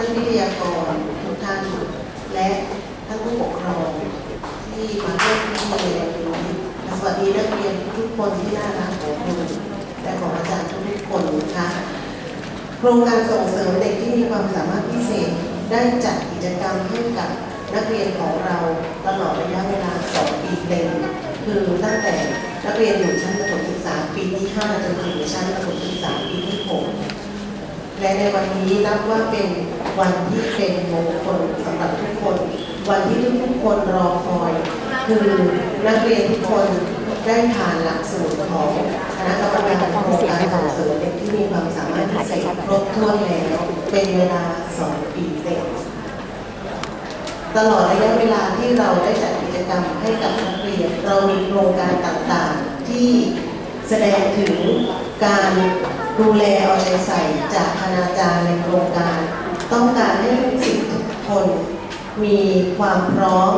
ท่านวิทยากรทุกท่านและท่านผู้ปกครองที่มาร่วมพิธีในวันนี้สวัสดีนักเรียนทุกคนที่น่ารักของคุณและของอาจารย์ทุกคนนะคะโครงการส่งเสริมเด็กที่มีความสามารถพิเศษได้จัดกิจกรรมให้กับนักเรียนของเราตลอดระยะเวลา 2 ปีเต็มคือตั้งแต่นักเรียนอยู่ชั้นประถมศึกษาปีที่ 5 จนถึงชั้นประถมศึกษาปีที่ 6 และในวันนี้นับว่าเป็น วันที่เป็นมงคลสำหรับทุกคน วันที่ทุกคนรอคอย คือนักเรียนทุกคนได้ผ่านหลักสูตรของคณะกรรมการโครงการส่งเสริมเด็กที่มีความสามารถพิเศษครบถ้วนแล้วเป็นเวลา2ปีเต็มตลอดระยะเวลาที่เราได้จัดกิจกรรมให้กับนักเรียนเรามีโครงการต่างๆ ที่แสดงถึงการดูแลเอาใจใส่จากคณาจารย์ในโครงการ ต้องการให้ลูกศิษย์ทุกคน มีความพร้อม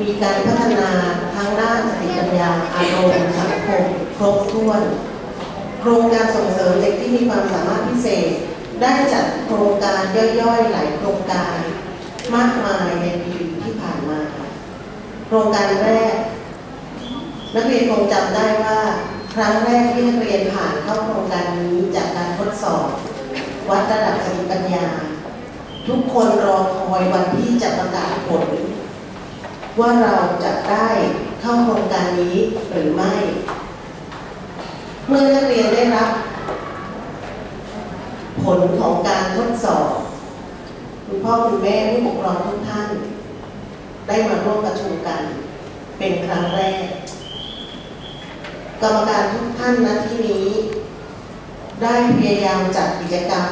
มีการพัฒนาทั้งด้านสติปัญญาอารมณ์สังคมครบถ้วน โครงการส่งเสริมเด็กที่มีความสามารถพิเศษ ได้จัดโครงการย่อยๆ หลายโครงการมากมายในปีที่ผ่านมา โครงการแรก นักเรียนคงจำได้ว่า ครั้งแรกที่นักเรียนผ่านเข้าโครงการนี้จากการทดสอบ วัดระดับสติปัญญา ทุกคนรอคอยวันที่จะประกาศผล ว่าเราจะได้เข้าโครงการนี้หรือไม่ เมื่อนักเรียนได้รับ ผลของการทดสอบ คุณพ่อคุณแม่ผู้ปกครองทุกท่าน ได้มาร่วมประชุมกัน เป็นครั้งแรก กรรมการทุกท่านณที่นี้ ได้พยายามจัดกิจกรรม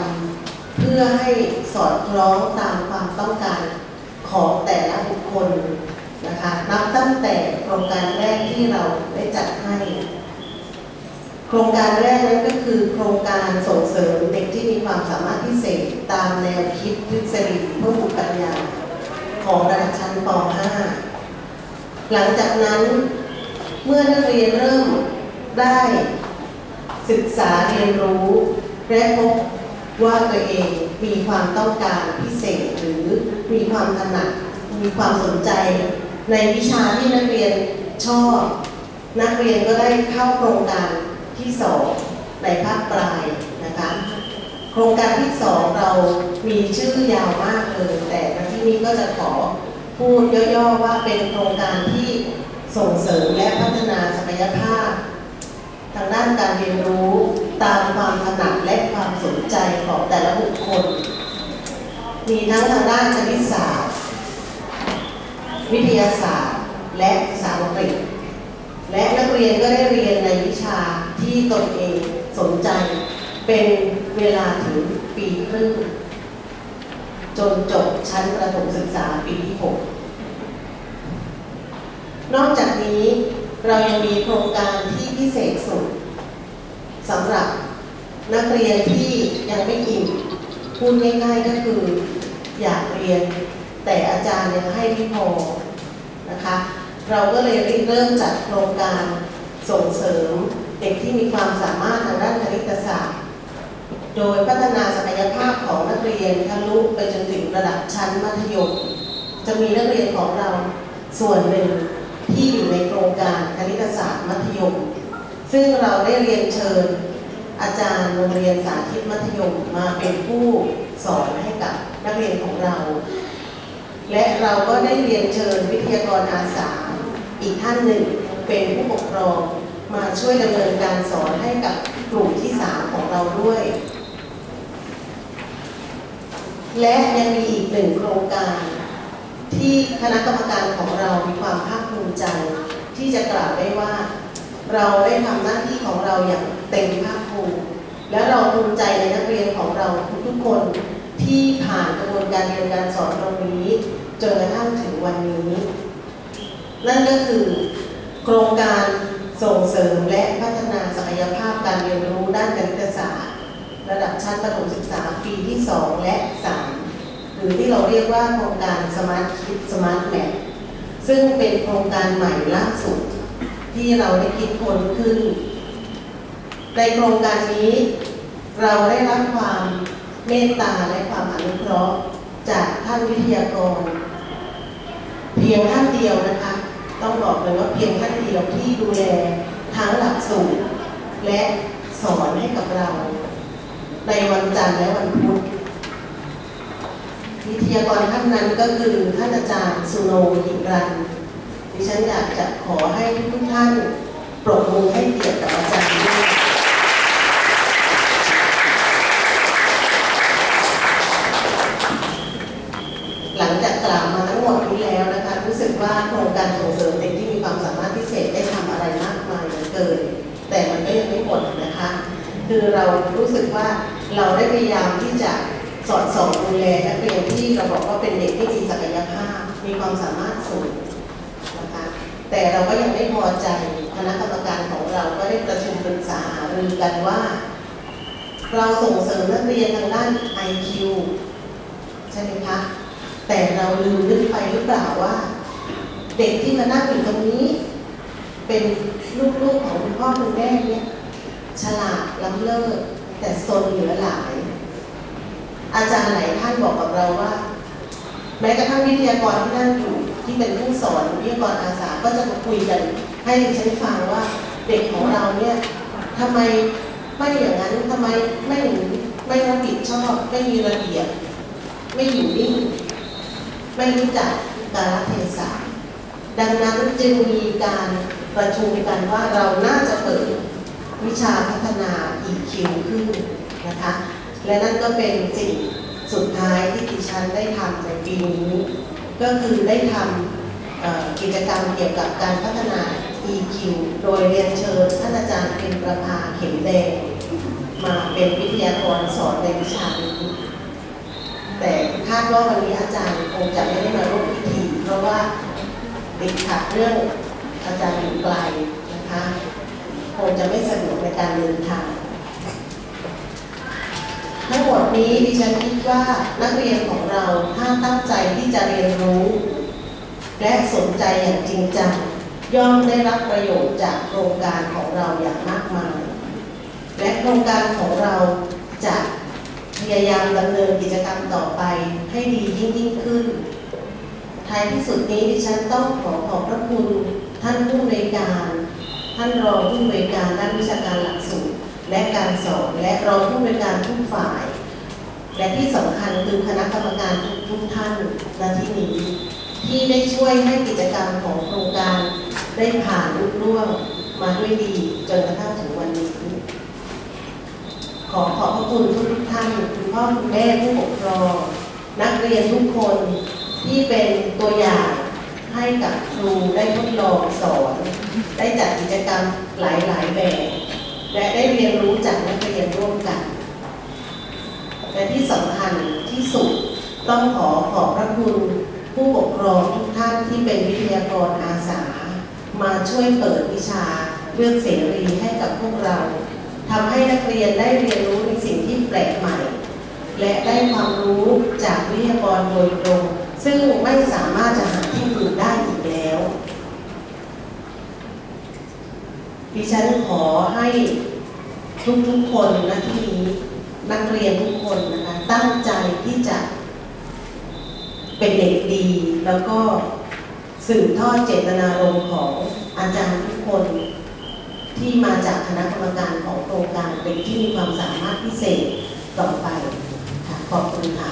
เพื่อให้สอดคล้องตามความต้องการของแต่ละบุคคลนะคะนับตั้งแต่โครงการแรกที่เราได้จัดให้ โครงการแรกนั้นก็คือ โครงการส่งเสริมเด็กที่มีความสามารถพิเศษตามแนวคิดทฤษฎีเพื่อบุปัญญาของระดับชั้นป .5 หลังจากนั้นเมื่อนักเรียนเริ่มได้ศึกษาเรียนรู้และพบ ว่าตัวเองมีความต้องการพิเศษหรือมีความถนัดมีความสนใจ ในวิชาที่นักเรียนชอบ นักเรียนก็ได้เข้าโครงการที่สองในภาคปลายนะคะโครงการที่สองเรามีชื่อยาวมากเลยแต่ที่นี้ก็จะขอพูดย่อๆว่าเป็นโครงการที่ส่งเสริมและพัฒนาศักยภาพ ทางด้านการเรียนรู้ ตามความถนัดและความสนใจของแต่ละบุคคล มีทั้งทางด้านคณิตศาสตร์ วิทยาศาสตร์ และภาษาอังกฤษและนักเรียนก็ได้เรียนในวิชาที่ตนเองสนใจ เป็นเวลาถึงปีครึ่งจนจบชั้นประถมศึกษาปีที่ 6 นอกจากนี้เรายังมีโครงการที่พิเศษสุด สำหรับนักเรียนที่ยังไม่อิ่มพูดง่ายๆก็คือ อยากเรียน แต่อาจารย์ยังให้ไม่พอนะคะ เราก็เลยเริ่มจัดโครงการส่งเสริมเด็กที่มีความสามารถทางด้านคณิตศาสตร์ โดยพัฒนาศักยภาพของนักเรียนทะลุไปจนถึงระดับชั้นมัธยม จะมีนักเรียนของเราส่วนหนึ่งที่อยู่ในโครงการคณิตศาสตร์มัธยม ซึ่งเราได้เรียนเชิญอาจารย์โรงเรียนสาธิตมัธยมมาเป็นผู้สอนให้กับนักเรียนของเรา และเราก็ได้เรียนเชิญวิทยากรอาสาอีกท่านหนึ่งเป็นผู้ปกครองมาช่วยดำเนินการสอนให้กับกลุ่มที่สามของเราด้วย และยังมีอีกหนึ่งโครงการ ที่คณะกรรมการของเรามีความภาคภูมิใจ ที่จะกล่าวได้ว่า เราได้ทำหน้าที่ของเราอย่างเต็มภาคภูมิและเราภูมิใจในนักเรียนของเราทุกๆคนที่ผ่านกระบวนการเรียนการสอนตรงนี้จนกระทั่งถึงวันนี้ นั่นก็คือโครงการส่งเสริมและพัฒนาศักยภาพการเรียนรู้ด้านคณิตศาสตร์ระดับชั้นประถมศึกษาปีที่ 2 และ 3 หรือที่เราเรียกว่าโครงการสมาร์ทคิดสมาร์ทแมทซึ่งเป็นโครงการใหม่ล่าสุด ที่เราได้คิดค้นขึ้น ในโครงการนี้ เราได้รับความเมตตาและความอนุเคราะห์จากท่านวิทยากร เพียงท่านเดียวนะคะ ต้องบอกเลยว่าเพียงท่านเดียวที่ดูแลทั้งหลักสูตรและสอนให้กับเรา ในวันจันทร์และวันพุธวิทยากรท่านนั้นก็คือท่านอาจารย์สุโนหิรัน ดิฉันอยากจะขอให้ทุกท่านปรบมือให้เกียรติกับอาจารย์ด้วยหลังจากกล่าวมาทั้งหมดนี้แล้วนะคะ รู้สึกว่าโครงการส่งเสริมเด็กที่มีความสามารถพิเศษได้ทำอะไรมากมายเหลือเกิน แต่มันก็ยังไม่หมดนะคะ คือเรารู้สึกว่าเราได้พยายามที่จะสอดส่องดูแลนักเรียนที่เราบอกว่าเป็นเด็กที่มีศักยภาพ มีความสามารถสูง แต่เราก็ยังไม่พอใจคณะกรรมการของเราก็ได้ประชุมปรึกษาหารือกันว่า เราส่งเสริมนักเรียนทางด้าน IQ ใช่ไหมคะแต่เราลืมนึกไปหรือเปล่าว่า เด็กที่มานั่งอยู่ตรงนี้ เป็นลูกๆของคุณพ่อคุณแม่เนี่ยฉลาดล้ำเลิศแต่ซนเหลือหลาย อาจารย์หลายท่านบอกกับเราว่า แม้กระทั่งวิทยากรที่นั่งอยู่ ที่เป็นผู้สอนวิทยากรอาสาก็จะมาคุยกันให้ดิฉันฟังว่าเด็กของเราเนี่ยทำไมไม่อย่างนั้นทำไมไม่ไม่รับผิดชอบไม่มีระเบียบไม่อยู่นิ่งไม่รู้จักกาลเทศะดังนั้นจึงมีการประชุมกันว่าเราน่าจะเปิดวิชาพัฒนา EQ ขึ้นนะคะ และนั่นก็เป็นสิ่งสุดท้ายที่ดิฉันได้ทำในปีนี้ ก็คือได้ทำกิจกรรมเกี่ยวกับการพัฒนา EQ โดยเรียนเชิญท่านอาจารย์เป็นประภาเข็มแดงมาเป็นวิทยากรสอนในวิชานี้แต่คาดว่าวันนี้อาจารย์คงจะไม่ได้มาร่วมพิธีเพราะว่าติดขัดเรื่องอาจารย์อยู่ไกลนะคะคงจะไม่สะดวกในการเดินทาง ทั้งหมดนี้ดิฉันคิดว่านักเรียนของเราถ้าตั้งใจที่จะเรียนรู้ และสนใจอย่างจริงจังย่อมได้รับประโยชน์จากโครงการของเราอย่างมากมาย และโครงการของเราจะพยายามดำเนินกิจกรรมต่อไปให้ดียิ่งยิ่งขึ้น ท้ายที่สุดนี้ดิฉันต้องขอขอบพระคุณท่านผู้อำนวยการ ท่านรองผู้อำนวยการด้านวิชาการหลักสูตร และการสอนและรองผู้อำนวยการทุกฝ่าย และที่สำคัญคือคณะกรรมการทุกทุกท่านณที่นี้ ที่ได้ช่วยให้กิจกรรมของโครงการได้ผ่านรุ่ร่วงมาด้วยดีจนกระทั่งถึงวันนี้ ขอขอบพระคุณทุกทุกท่านคุณพ่อคุณแม่ผู้ปกครอง นักเรียนทุกคนที่เป็นตัวอย่างให้กับครูได้ทดลองสอน ได้จัดกิจกรรมหลาย ๆ แบบ และได้เรียนรู้จากนักเรียนร่วมกัน และที่สำคัญที่สุดต้องขอขอบพระคุณผู้ปกครองทุกท่านที่เป็นวิทยากรอาสา มาช่วยเปิดวิชาเรื่องเสรีให้กับพวกเราทำให้นักเรียนได้เรียนรู้ในสิ่งที่แปลกใหม่ และได้ความรู้จากวิทยากรโดยตรง ซึ่งไม่สามารถจะหาที่อื่นได้อีกแล้ว ดิฉันขอให้ ทุกๆคนนะที่นี้นักเรียนทุกคนนะคะตั้งใจที่จะเป็นเด็กดี แล้วก็สืบทอดเจตนารมณ์ของอาจารย์ทุกคน ที่มาจากคณะกรรมการของโครงการเด็กที่มีความสามารถพิเศษต่อไปค่ะขอบคุณค่ะ